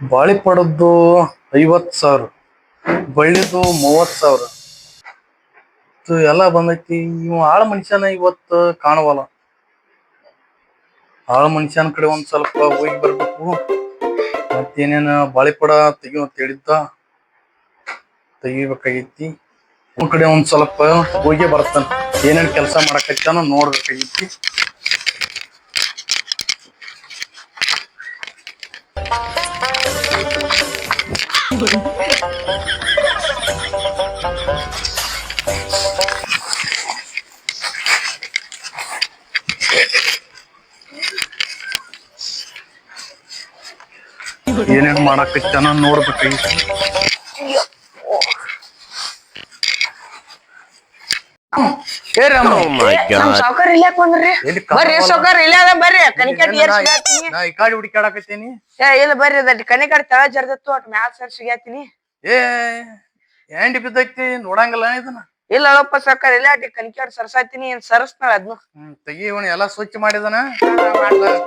ಬಾಳಿ ಪಡದ್ದು ಐವತ್ ಸಾವಿರ ಬಳ್ಳಿದು ಮೂವತ್ ಸಾವಿರ. ಇದು ಎಲ್ಲ ಬಂದೈತಿ. ಇವ ಆಳ ಮನುಷ್ಯನ ಇವತ್ತು ಕಾಣವಲ್ಲ. ಆಳ ಮನುಷ್ಯನ ಕಡೆ ಒಂದ್ ಸ್ವಲ್ಪ ಹೋಗಿ ಬರ್ಬೇಕು. ಮತ್ತೇನೇನ ಬಾಳಿ ಪಡ ತೆಗಿಯೋ ಅಂತ ಹೇಳಿದ್ದ, ತೆಗಿಬೇಕಾಗೈತಿ. ಕಡೆ ಒಂದ್ ಸ್ವಲ್ಪ ಹೋಗಿ ಬರ್ತಾನ. ಏನೇನ್ ಕೆಲಸ ಮಾಡಕತ್ತಾನ ನೋಡ್ಬೇಕಾಗಿತ್ತು ಏನೇನ್ ಮಾಡಕ್ ನೋಡ್ಬೇಕಾಗಿತ್ತು ಏ ರಾಮು, ನಮ್ ಸಾವ್ಕಾರ ಇಲ್ಲಾಕ್ ಬಂದ್ರಿ? ಬರ್ರಿ ಕಾಣವಲ್ಲ? ಸಾವ್ಕಾರ ಇಲ್ಲ ಅದ? ಬರ್ರಿ ಕನಿಕಟ್ ನಾ- ಏರ್ಸ್ಗಾತೀನಿ ನಾ ಈ ಕಾಡಿ ಹುಡುಕಾಡಕತ್ತೀನಿ ಏ ಇಲ್ಲ ಬರ್ರಿ ಅದ ತಳ ಜರ್ದತ್ತು ಅಟ್ ಮ್ಯಾಲ್ ಸರ್ ಸಿಗ್ಯಾತೀನಿ. ಏ ಎಂಡ್ ಬಿದ್ದೈತಿ ನೋಡಂಗಿಲ್ಲ ಇದನ್ನ. ಇಲ್ಲ ಅಳಪ್ಪ ಸಾವ್ಕಾರ ಇಲ್ಲ ಅಟ್ ಕನಿಕಟ್ ಸರ್ಸಾತೀನಿ ಏನ್ ಸರ್ಸ್ನಾಳ ಅದ್ನು. ತೆಗಿ ಇವನ್ ಎಲ್ಲಾ ಸ್ವಚ್ಛ ಮಾಡಿದನ.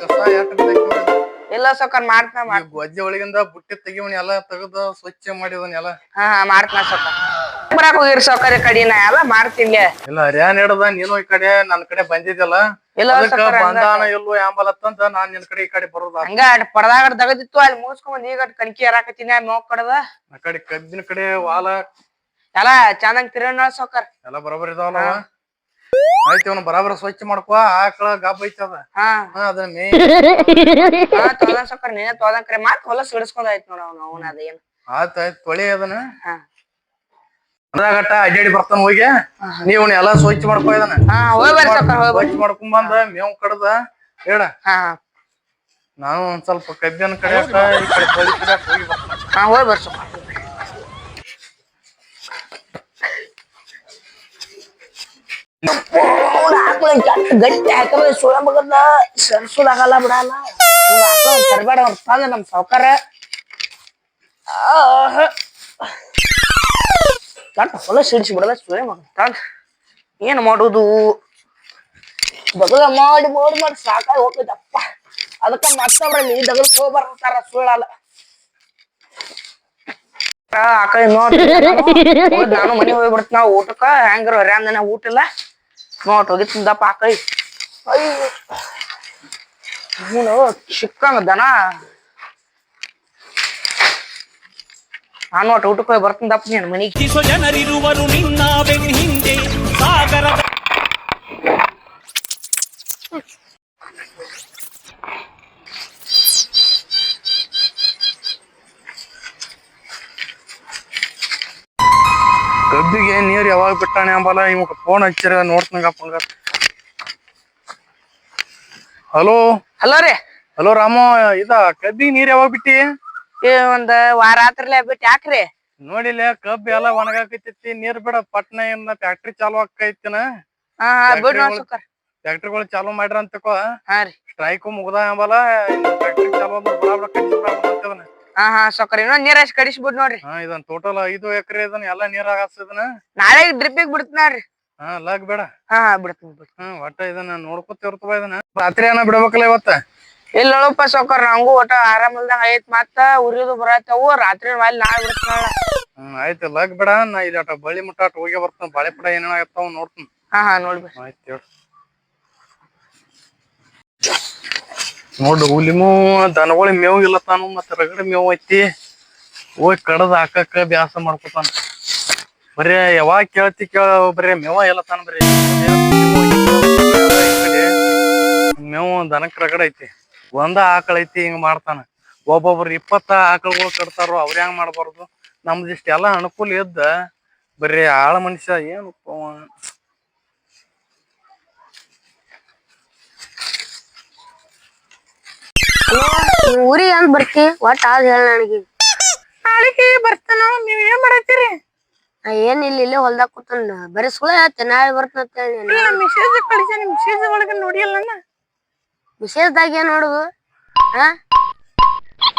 ಕಸ ಬಿದ್ದೈತಿ. ಇಲ್ಲ ಸಾವ್ಕಾರ ಮಾಡ್ತಾ ಮಾಡ್ ಗೊಜ್ಜೆ ಒಳಗಿಂದ ಬುಟ್ಟಿ ತೆಗಿವನ್ ಎಲ್ಲಾ ತೆಗೆದು ಸ್ವಚ್ಛ ಮಾಡಿದನ್ ಎಲ್ಲ. ಹಾ ಮಾಡ್ತಾ ಸಾವ್ಕಾರ. ಬರಾಕ್ ಹೋಗಿರ್ ಸಾವ್ಕಾರ ಕಡಿ ನಾ ಎಲ್ಲ ಮಾಡ್ತೀನಿ ಇಲ್ಲ ಹರ್ಯಾನ್ ಹಿಡ್ದ ನೀನು ಈ ಕಡೆ ನನ್ ಕಡೆ ಬಂದಿದ್ದಲ್ಲ ಇಲ್ಲ ಅದಕ್ಕ ಸಾವ್ಕಾರ ಬಂದಾನ ಎಲ್ಲೋ ಯಾಂಬಲತ್ತಂತ ನಾನ್ ನಿನ್ ಕಡೆ ಈ ಕಡೆ ಬರೋದ. ಹಂಗ ಅಟ್ ಪಡ್ದಾಗ ದಗದಿತ್ತು ಅಲ್ಲಿ ಮುಗಿಸ್ಕೊಂಡ್ ಈಗ ಕಣಿಕೆ ಏರಾಕತ್ತೀನಿ ಕಡದ. ಆ ಕಡೆ ಕಬ್ಬಿನ ಕಡೆ ವಾಲ. ಎಲ್ಲ ಚಂದಂಗ್ ತಿರೋಣ ಸೌಕರ್ ಎಲ್ಲ ಬರೋಬರ್ ಇದಾವಲ್ಲ ಆಯ್ತು ಅವ್ನ ಬರಾಬರ ಸ್ವಚ್ಛ ಮಾಡ್ಕೋ ಆಕಳ ಗಬ್ಬ ಐತಿ ಅದ. ಹಾ. ಹಾ ಅದನ್ನ ಮೇ ಹಾ ತೊಳ್ದಂಗ್ ಸಾವ್ಕಾರ ನೀನೇ ತೊಳ್ದಂಗ್ ಕರೆ. ಮಾತ್ ಹೊಲಸ್ ಹಿಡಿಸ್ಕೊಂಡ್ ಆಯ್ತು ನೋಡ ಅವ್ನ ಅವನ ಅದ ಏನ್. ಆಯ್ತ್ ಆಯ್ತ್ ತೊಳಿ ಅದನ್ನ. ಹಾ. ಅದಾಗಟ್ಟ ಅಡ್ಡಾಡಿ ಬರ್ತಾನ ಹೋಗಿ. ನೀವು ಎಲ್ಲಾ ಸ್ವಚ್ಛ ಮಾಡ್ಕೋ ಇದನ್ನ. ಹಾ ಹೋಗ್ ಬರ್ರಿ ಸಾವ್ಕಾರ ಹೋಗ್ ಬರ್ರಿ. ಸ್ವಚ್ಛ ಮಾಡ್ಕೊಂಡ್ ಬಂದ ಮೇವ್ ಕಡ್ದ. ಹೇಳ. ಹಾ. ನಾನು ಒಂದ್ ಸ್ವಲ್ಪ ಕಬ್ಬಿನ ಕಡೆ ಹೋಗಿ ಈ ಕಡೆ ತೊಳಿ ಕಡೆ ಹೋಗಿ ಬರ್ತಾನ. ಹಾ ಹೋಗ್ ಬರ್ರಿ ಸಾವ್ಕಾರ ಗಟ್ಟಿ ಹಾಕಿದ್ರೆ ಸುಳ ಮಗದ ಸರ್ಸುದಾಗಲ್ಲ ಬಿಡಲ್ಲ ತರಬೇಡ ಅವ್ರ ನಮ್ ಸಾವ್ಕಾರ ಗಟ್ಟ ಹೊಲ ಸಿಡಿಸಿ ಬಿಡಲ್ಲ ಸುಳೆ ಮಗ ತಂದ ಏನ್ ಮಾಡೋದು ಬಗಲ ಮಾಡಿ ಮಾಡಿ ಮಾಡಿ ಸಾಕಾಗಿ ಹೋಗ್ತದಪ್ಪ ಅದಕ್ಕ ಮತ್ತೊಬ್ರಲ್ಲಿ ದಗಲ್ ಹೋಗಿ ಬರ್ತಾರ ಸುಳ್ಳಲ್ಲ ಆ ಕಡೆ ನೋಡಿ ನಾನು ಮನೆ ಹೋಗಿ ನಾವು ಊಟಕ್ಕ, ಹೆಂಗಾರ ಹೊರ್ಯಾಂದನ ಊಟ ಇಲ್ಲ. ನೋಟ್ ಹೋಗಿ ತಿಂದಪ್ಪ ಆ ಕೈ ಅಯ್ಯೋ ಇವನು ಚಿಕ್ಕಂಗ ದನ ನಾನು ಒಟ್ಟು ಊಟಕ್ಕೆ ಹೋಗಿ ಬರ್ತಿದ್ದಪ್ಪ ನೀನು ಮನಿಗೆ ಿಸೋ ಜನರಿರುವರು ನಿನ್ನ ಬೆನ್ ಹಿಂದೆ ಸಾಗರದ ಕಬ್ಬಿಗೆ ನೀರ್ ಯಾವಾಗ ಬಿಟ್ಟಾನೆ ಅಂಬಲ್ಲ ಇವಾಗ ಫೋನ್ ಹಚ್ಚಿರ ನೋಡ್ತಂಗಪ್ಪ ಹಂಗ ಹಲೋ ಹಲೋ ರೀ. ಹಲೋ ರಾಮು ಇದ ಕಬ್ಬಿಗೆ ನೀರ್ ಯಾವಾಗ ಬಿಟ್ಟಿ? ಏ ಒಂದ್ ವಾರ ಆತ್ರಲೆ ಬಿಟ್ಟು ಯಾಕ್ರಿ? ನೋಡಿಲ್ಲ ಕಬ್ಬು ಎಲ್ಲ ಒಣಗಾಕೈತಿ ನೀರ್ ಬಿಡ ಪಟ್ನ ಏನ ಫ್ಯಾಕ್ಟ್ರಿ ಚಾಲು ಆಕೈತಿನ ಹಾ ಹಾ ಬಿಡ್ ನೋಡ್ ಸುಕ್ಕರ್ ಫ್ಯಾಕ್ಟ್ರಿಗಳು ಚಾಲು ಮಾಡ್ರ ಅಂತಕೋ ಹಾ ರೀ. ಸ್ಟ್ರೈಕ್ ಮುಗ್ದ ಅಂಬಲ್ಲ ಫ್ಯಾಕ್ಟ್ರಿ ಚಾಲು ಬಡ ಬಡ ಹಾ ಹಾ ಸೊಕ್ಕರ್ ಇನ್ನೊಂದ್ ನೀರ್ ಅಷ್ಟ್ ಕಡಿಸ್ಬಿಡ್ ನೋಡ್ರಿ. ಹಾ ಇದನ್ ಟೋಟಲ್ ಐದು ಎಕರೆ ಇದನ್ನ ಎಲ್ಲಾ ನೀರ್ ಹಾಸದನ ನಾಳೆ ಡ್ರಿಪ್ಪಿಗೆ ಬಿಡ್ತೀನಾಡ್ರಿ ಹಾ ಲಗ್ ಬೇಡ. ಹಾ ಹಾ ಬಿಡ್ತೀನಿ ಬಿಡ್ತೀನಿ ಹ್ಮ್ ಒಟ್ಟ ಇದನ್ನ ನೋಡ್ಕೊತ ಇರ್ತವ ಇದನ್ನ. ರಾತ್ರಿ ಏನ ಬಿಡ್ಬೇಕಲ್ಲ ಇವತ್ತ? ಇಲ್ಲ ನೋಡಪ್ಪ ಸೌಕರ್ ನಂಗೂ ಒಟ್ಟ ಆರಾಮಿಲ್ದಂಗ ಐತ್ ಮತ್ತ ಉರಿದು ಬರತ್ತವು ರಾತ್ರಿ ಮೇಲೆ ನಾಳೆ ಬಿಡ್ತಾಳ ಹ್ಮ್ ಆಯ್ತು ಲಗ್ ಬೇಡ. ನಾ ಇಲ್ಲಿ ಬಳಿ ಮುಟ್ಟ ಹೋಗಿ ಬರ್ತಾನ. ಬಾಳೆ ಪಡ ಏನೇನ ಆಗತ್ತಾವ ನೋಡ್ತೀನಿ. ಹಾ ಹಾ ನೋಡ್ಬೇಕು ಆಯ್ತು ಹೇಳು. ನೋಡು ಹುಲಿಮೂ ದನಗಳಿಗೆ ಮೇವು ಇಲ್ಲ ತಾನು, ಮತ್ತೆ ರಗಡ ಮೇವು ಐತಿ. ಹೋಗಿ ಕಡದ ಹಾಕಕ್ಕ ಬ್ಯಾಸ ಮಾಡ್ಕೊತಾನ. ಬರೇ ಯಾವಾಗ ಕೇಳ್ತಿ ಕೇಳ, ಬರೇ ಮೇವ ಇಲ್ಲ ತಾನು ಬರೀ. ಮೇವು, ದನಕ್ ರಗಡ ಐತಿ. ಒಂದ ಆಕಳ ಐತಿ, ಹಿಂಗ ಮಾಡ್ತಾನ. ಒಬ್ಬೊಬ್ರು ಇಪ್ಪತ್ತ ಆಕಳಗಳು ಕಟ್ತಾರೋ, ಅವ್ರ ಹೆಂಗ್ ಮಾಡ್ಬಾರ್ದು? ನಮ್ದಿಷ್ಟೆಲ್ಲ ಅನುಕೂಲ ಇದ್ದ, ಬರೀ ಆಳ ಮನುಷ್ಯ ಏನು ಊರಿಗೆ ಅಂತ ಬರ್ತಿ? ಒಟ್ಟ ಆದ್ ಹೇಳ ನನಗೆ. ನಾಳೆಗೆ ಬರ್ತಾನ ನೀವ್ ಏನ್ ಮಾಡತ್ತೀರಿ? ನಾ ಏನ್ ಇಲ್ಲಿ ಇಲ್ಲೇ ಹೊಲ್ದಾಗ ಕೂತನ್ ಬರೀ ಸುಳ ಹೇಳ್ತೆ ನಾಳೆ ಬರ್ತನ ಅಂತ ಹೇಳಿ ಇಲ್ಲ ಮೆಸೇಜ್ ಕಳಿಸ ಮೆಸೇಜ್ ಒಳಗ ನೋಡಿಯಲ್ಲ ವಿಶೇಷದಾಗ ಏನ್ ನೋಡುದು? ಹಾ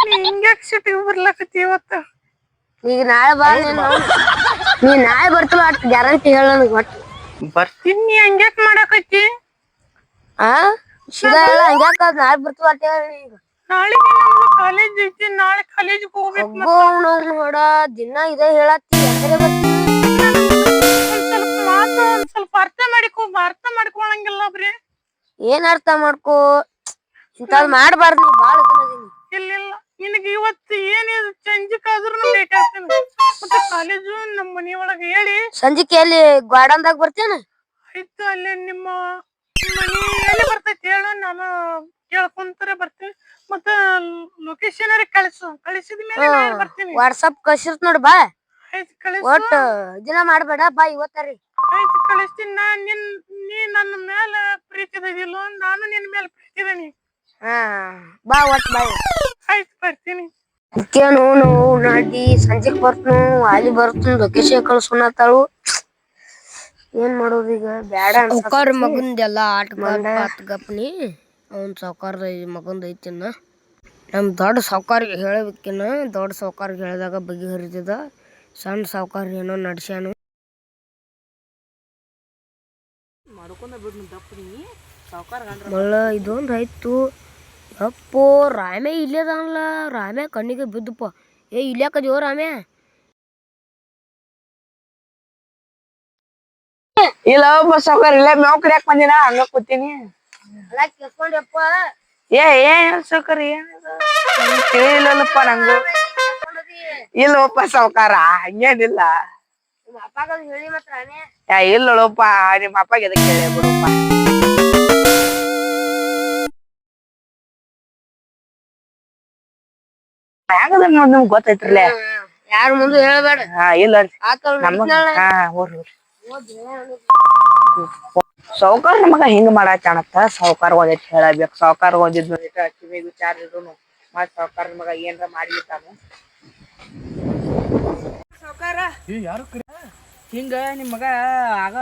ನೀ ಹಿಂಗ್ಯಾಕ್ ಸಿಟಿಗೆ ಬರ್ಲಾಕತ್ತಿ ಇವತ್ತ? ಈಗ ನಾಳೆ ಬಾ ನೀನು ನೀ ನಾಳೆ ಬರ್ತಿಲ್ಲ ಅಷ್ಟು ಗ್ಯಾರಂಟಿ ಹೇಳ ನನಗೆ ಒಟ್ಟು. ಬರ್ತೀನಿ ನೀ ಹಂಗ್ಯಾಕ್ ಮಾಡಾಕತ್ತಿ? ಹಂಗ್ಯಾಕ ನಾಳೆ ಬರ್ತಿಲ್ಲ ಅಂತ ಹೇಳಿ ಈಗ ನಾಳೆಗೆ ಕಾಲೇಜ್ ಐತಿ ನಾಳೆ ಕಾಲೇಜ್ ಹೋಗ್ಬೇಕು ನೋಡ ದಿನ ಇದೇ ಹೇಳತ್ತಿ ಸ್ವಲ್ಪ ಮಾತು ಒಂದ್ ಸ್ವಲ್ಪ ಅರ್ಥ ಮಾಡಿಕೋ ಅರ್ಥ ಮಾಡ್ಕೊಳಂಗಿಲ್ಲ ಬ್ರಿ. ಏನ್ ಅರ್ಥ ಮಾಡ್ಕೋ? ಇಂಥದ್ ಮಾಡ್ಬಾರ್ದು ನೀ ಬಾಳ ಅದೀನಿ. ಇಲ್ಲಿಲ್ಲ ನಿನಗೆ ಇವತ್ತು ಏನಿದು ಲೇಟ್ ಬೇಕಾಗ್ತದೆ ಮತ್ತೆ ಕಾಲೇಜು ನಮ್ಮ ಮನಿಯೊಳಗೆ ಹೇಳಿ. ಸಂಜಿಕೆ ಎಲ್ಲಿ ಗಾರ್ಡನ್ದಾಗ ಬರ್ತೇನೆ ಆಯ್ತು ಅಲ್ಲೇ ನಿಮ್ಮ ಮನಿ ನಾನು ಕೇಳ್ಕೊಂತಾರೆ ಬರ್ತೀನಿ. ಮತ್ತ ಲೊಕೇಶನ್ ಕಳಿಸು. ಕಳಿಸಿದ ಮೇಲೆ ನಾನು ಬರ್ತೀನಿ. ವಾಟ್ಸಪ್ ಕಳ್ಸಿರ್ತ ನೋಡ್ ಬಾ. ಆಯ್ತು ಕಳಿಸು. ಒಟ್ಟು ದಿನ ಮಾಡಬೇಡ ಬಾ ಇವತ್ತರಿ ಆಯ್ತು ಕಳಿಸ್ತೀನಿ. ನಾ ನಿನ್ ನೀ ನನ್ನ ಮೇಲೆ ಪ್ರೀತಿದಿಲ್ಲ ನಾನು ನಿನ್ ಮೇಲೆ ಪ್ರೀತಿದೀನಿ ಹಾ ಬಾ ಒಟ್ ಬಾ. ಆಯ್ತು ಬರ್ತೀನಿ. ಅದಕ್ಕೇನು ನಾವು ನಾಡಿ ಸಂಜೆಗ್ ಬರ್ತನು ಅಲ್ಲಿ ಬರ್ತನು ಲೊಕೇಶನ್ ಕಳ್ಸೋಣತ್ತಾಳು ಏನ್ ಮಾಡೋದು ಈಗ? ಬ್ಯಾಡ ಸಾವ್ಕಾರ ಮಗಂದೆಲ್ಲ ಆಟ ಗಪ್ನಿ. ಅವ್ನ ಸಾವುಕಾರದ ಮಗಂದು ಐತಿನ್ನ. ನಮ್ಮ ದೊಡ್ಡ ಸಾವುಕಾರಿಗೆ ಹೇಳಬೇಕಿನ್ನ ದೊಡ್ಡ ಸಾವುಕಾರಿಗೆ ಹೇಳಿದಾಗ ಬಗೆಹರಿತದ ಸಣ್ಣ ಸಾವುಕಾರ ಏನೋ ನಡ್ಸ್ಯಾನು. ಮಳ್ಳ ಇದೊಂದು ಆಯ್ತು. ಯಪ್ಪೋ ರಾಮೆ ಇಲ್ಲದಲ್ಲ ರಾಮೆ ಕಣ್ಣಿಗೆ ಬಿದ್ದಪ್ಪ. ಏ ಇಲ್ಯಾಕದ್ಯೋ ರಾಮೆ ಇಲ್ಲ ಒಬ್ಬ ಸಾವುಕಾರ ಇಲ್ಲ ಮೇವ್ ಕಡಿಯಾಕ್ ಬಂದಿನ ಹಂಗ ಕೂತೀನಿ. ಏ ಏನ್ ಸೌಕರ್ಯ? ಏನ್ ತಿಳಿಲ್ಲಪ್ಪ ನಂಗು. ಇಲ್ಲಪ್ಪ ಸಾವುಕಾರ, ಹಂಗೇನಿಲ್ಲ. ಹೇಳಿ ಇಲ್ಲಪ್ಪ ನಿಮ್ಮ ಅಪ್ಪಗೆ ಎದಕ್ಕೆ ಕೇಳಿ ಬಿಡಪ್ಪ. ಹೆಂಗದ ನೋಡ್ ನಿಮ್ಗೆ ಗೊತ್ತೈತ್ರಲ್ಲ ಯಾರ ಮುಂದೆ ಹೇಳ್ಬೇಡ ಹಾ, ಇಲ್ಲ ನಮಗ ಹಾ ಸಾವುಕಾರ ನಮಗ ಹಿಂಗ ಮಾಡಾಚಾಣತ್ತ ಸಾವುಕಾರ ಒಂದಿಟ್ ಹೇಳಬೇಕು. ಸಾವುಕಾರ ಒಂದಿಟ್ ಕಿವಿ ವಿಚಾರ ಇರುನು. ಮತ್ ಸಾವುಕಾರ ನಮಗ ಏನ್ರ ಮಾಡಿರ್ತಾನು? ಸಾವುಕಾರ? ಯಾರು ಕರಿ ಹಿಂಗ ನಿಮ್ ಮಗ ಆಗ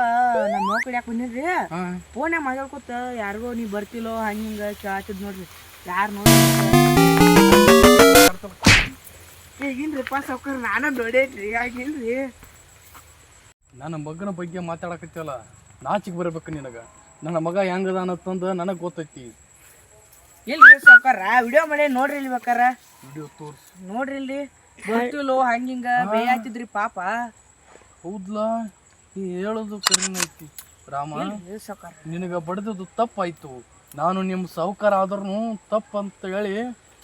ನಮ್ಮ ಮಗ ಕಡಿಯಾಕ ಬಂದಿನ್ರಿ ಫೋನ್ ಫೋನ್ಯಾಗ ಮಾತಾಡ್ಕೊತ ಯಾರಿಗೋ ನೀ ಬರ್ತಿಲ್ಲೋ ಹಂಗ ಹಿಂಗ ಕೇಳತ್ತಿದ್ ನೋಡ್ರಿ. ಯಾರ್ ನೋಡಿ ಈಗಿನ್ರಿಪ್ಪ ಸಾವುಕಾರ ನಾನ ನೋಡೇನ್ರಿ ಆಗಿಲ್ರಿ ನನ್ನ ಮಗನ ಬಗ್ಗೆ ಮಾತಾಡಕತ್ತಲ್ಲ ನಾಚಿಗೆ ಬರಬೇಕು ನಿನಗ. ನನ್ನ ಮಗ ಹೆಂಗದ ಅನ್ನತ್ತಂದು ನನಗೆ ಗೊತ್ತೈತಿ. ಇಲ್ರಿ ಸಾಕಾರ ವಿಡಿಯೋ ಮಾಡಿ ನೋಡ್ರಿ ಇಲ್ಲಿ ಬೇಕಾರ. ವಿಡಿಯೋ ತೋರ್ಸ್. ನೋಡ್ರಿ ಇಲ್ಲಿ. ಗೊತ್ತಿಲ್ಲ ಹಂಗಿಂಗ. ಬೇಯಾತಿದ್ರಿ ಪಾಪ. ಹೌದ್ಲಾ? ನೀ ಹೇಳೋದು ಕಡಿಮೆ ಐತಿ. ರಾಮ ಸಾವುಕಾರ? ನಿನಗ ಬಡ್ದದ್ದು ತಪ್ಪಾಯ್ತು. ನಾನು ನಿಮ್ಮ ಸಾಹುಕಾರ ಆದ್ರೂ ತಪ್ಪು ಅಂತ ಹೇಳಿ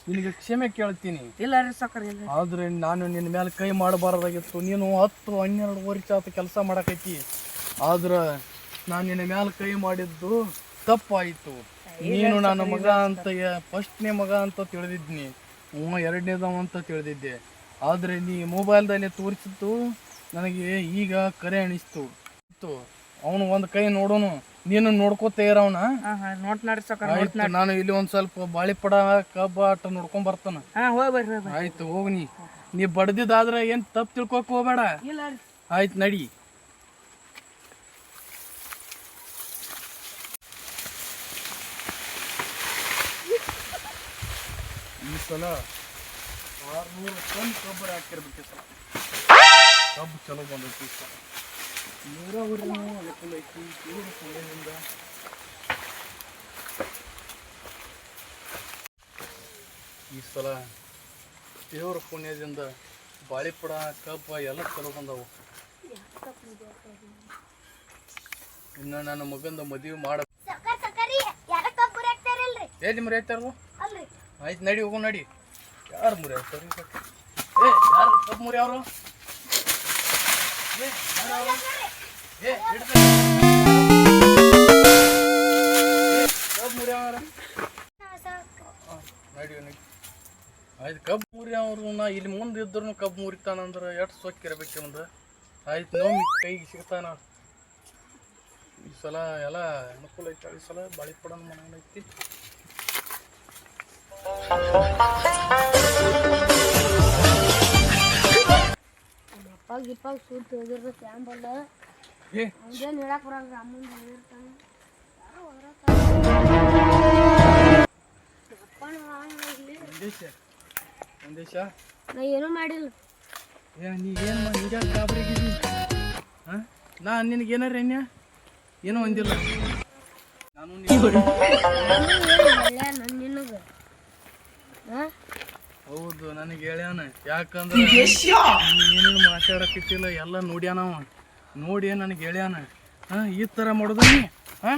ನಿನಗೆ ಕ್ಷಮೆ ಕೇಳ್ತೀನಿ. ಇಲ್ಲ ರೀ ಸಾವುಕಾರ ಇಲ್ಲ ಆದ್ರೆ ನಾನು ನಿನ್ನ ಮೇಲೆ ಕೈ ಮಾಡಬಾರ್ದಾಗಿತ್ತು. ನೀನು ಹತ್ತು ಹನ್ನೆರಡು ವರ್ಷ ಆತ ಕೆಲಸ ಮಾಡಕೈತಿ. ಆದ್ರೆ ನಾನು ನಿನ್ನ ಮ್ಯಾಲ ಕೈ ಮಾಡಿದ್ದು ತಪ್ಪಾಯಿತು. ನೀನು ನನ್ನ ಮಗ ಅಂತ ಫಸ್ಟ್ನೇ ಮಗ ಅಂತ ತಿಳಿದಿದ್ನಿ. ಹ್ಞೂ ಎರಡನೇದವ ಅಂತ ತಿಳಿದಿದ್ದೆ. ಆದರೆ ನೀ ಮೊಬೈಲ್ದಲ್ಲಿ ತೋರಿಸಿದ್ದು ನನಗೆ ಈಗ ಕರೆ ಅನಿಸ್ತು. ಅವನು ಒಂದು ಕೈ ನೋಡೋನು. ನೀನು ನೋಡ್ಕೋತ ಇರವನ ನಾನು ಇಲ್ಲಿ ಒಂದ್ ಸ್ವಲ್ಪ ಬಾಳಿಪಡ ಕಬ್ಬ ಆಟ ನೋಡ್ಕೊಂಡ್ ಬರ್ತಾನ. ಆಯ್ತು ಹೋಗ್ ನೀ. ನೀ ಬಡ್ದಿದ್ದಾದ್ರೆ ಏನ್ ತಪ್ಪು ತಿಳ್ಕೊಕ್ ಹೋಗ್ಬೇಡ. ಆಯ್ತು ನಡಿ ಈ ಸಲ ಆರ್ನೂರು ಟನ್ ಗೊಬ್ಬರ ಹಾಕಿರ್ಬೇಕು ಸಲ ಕಬ್ಬು ಚಲೋ ಬಂದೈತಿ ಸಲ ನೀರಾವರಿನೂ ಅನುಕೂಲ ಐತಿ ನೀರು ಸಮಯದಿಂದ ಈ ಸಲ ದೇವ್ರ ಪುಣ್ಯದಿಂದ ಬಾಳಿಪುಡ ಕಬ್ಬ ಎಲ್ಲ ಚಲೋ ಬಂದವು. ಇನ್ನು ನನ್ನ ಮಗಂದ ಮದುವೆ ಮಾಡ ಏ ನಿಮ್ಮ ಹಾಕ್ತಾರ ಆಯ್ತು, ನಡಿ, ಹೋಗು, ನಡಿ. ಯಾರು ಮುರಿ ಸರಿ ಏ, ಯಾರು? ಕಬ್ಬು ಮುರಿ ಅವರು ಏ ಏ ನಡಿ ಆಯ್ತು ಕಬ್ಬು ಮುರಿ ಅವರು ನಾ ಇಲ್ಲಿ ಮುಂದೆ ಇದ್ರು ಕಬ್ಬು ಮುರಿತಾನಂದ್ರೆ ಎಷ್ಟು ಸೊಕ್ಕಿರ್ಬೇಕು ಒಂದು ಆಯ್ತು, ನೋವು ಕೈಗೆ ಸಿಗ್ತಾನ. ಈ ಸಲ ಎಲ್ಲ ಅನುಕೂಲ ಐತೆ ಈ ಸಲ, ಬಾಳಿ ಕೊಡೋಣ ಮನೆ ಐತಿ. ಅಪ್ಪ ಗಿಪ್ಪಾಗ ಸೂಟ್ ಹೋಗಿರ್ದ ಹಂಗೇನು ಹೇಳಕ್ ಬರಲ್ಲ ನಂದೇಶ ನಾ ಏನೂ ಮಾಡಿಲ್ಲ ನೀಗೇನು ನಿಜ ಗಾಬರಿಗಿದ್ದೀನಿ ಹಾಂ ನಾ ನಿನಗೆ ಏನಾರ ಏನ್ಯ ಏನೂ ಒಂದಿಲ್ಲ ನಾನು ನಿನ್ನ- ಒಳ್ಳೆ ನನ್ನ ನಿನಗೆ ಹಾಂ ಹೌದು ನನಗೆ ಹೇಳ್ಯಾನ. ಯಾಕಂದ್ರೆ ಏನೇನು ಮಾತಾಡಕತ್ತಿಲ್ಲ ಎಲ್ಲ ನೋಡ್ಯಾನ ಅವ. ನೋಡಿ ನನಗೆ ಹೇಳ್ಯಾನ. ಹಾ ಈ ಥರ ಮಾಡೋದು ನೀ. ಹಾ?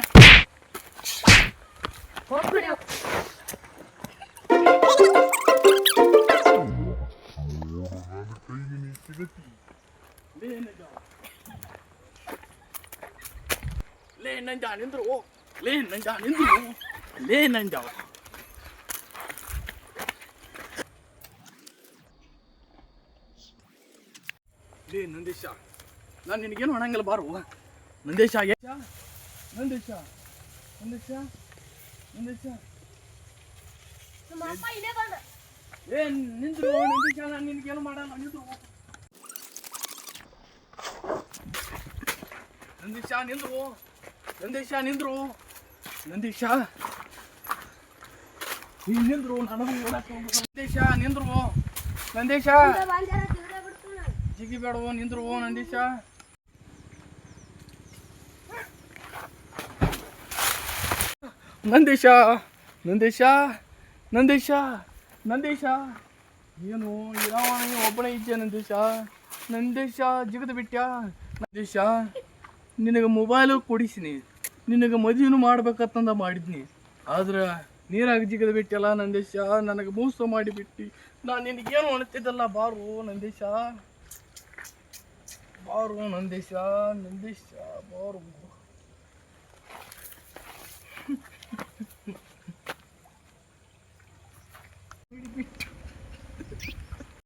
ಲೇ ನಂಜ ನಿಂದ್ರು. ಲೇ ನಂಜ ನಿಂದ್ರು. ಲೇ ನಂಜ ಲೇ ನಂದೇಶ. ನಾನು ನಿನಗೇನು ಮಾಡಂಗಿಲ್ಲ ಬಾರು. ನಂದೇಶ ನಂದೇಶ ನಂದೇಶ ನಂದೇಶ ಏ ನಿಂದ್ರು ನಂದೀಶ ನಾನು ನಿನಗೇನು ಮಾಡಲ್ಲ ನಿಂದ್ರು. ನಂದೀಶ ನಿಂದ್ರು. ನಂದೀಶ ನಿಂದ್ರು. ನಂದೀಶ. ನಿಂದ್ರು ನನಗೂ. ನಂದೀಶ ನಿಂದ್ರು. ನಂದೀಶ. ಜಿಗಿ ಬೇಡವೋ ನಿಂದ್ರು ನಂದೀಶ? ನಂದೀಶ ನಂದೀಶ ನಂದೀಶ ನಂದೀಶ. ಏನು ಇರಾವ ಒಬ್ಬನೇ ಇದ್ದೆ ನಂದೀಶ? ನಂದೀಶ, ಜಿಗದು ಬಿಟ್ಟ ನಂದೀಶ, ನಿನಗೆ ಮೊಬೈಲು ಕೊಡಿಸಿನಿ ನಿನಗೆ ಮದುವೆನೂ ಮಾಡ್ಬೇಕಂತಂದ ಮಾಡಿದ್ನಿ. ಆದ್ರೆ ನೀರಾಗ ಜಿಗದ ಬಿಟ್ಟಲ್ಲ ನಂದೀಶ? ನನಗೆ ಮೋಸ ಮಾಡಿಬಿಟ್ಟು. ನಾನು ನಿನಗೇನು ಅಣ್ತಿದ್ದಲ್ಲ ಬಾರು ನಂದೀಶ? பாருவோம் நந்தேஷா நந்தேஷா பாருவோம்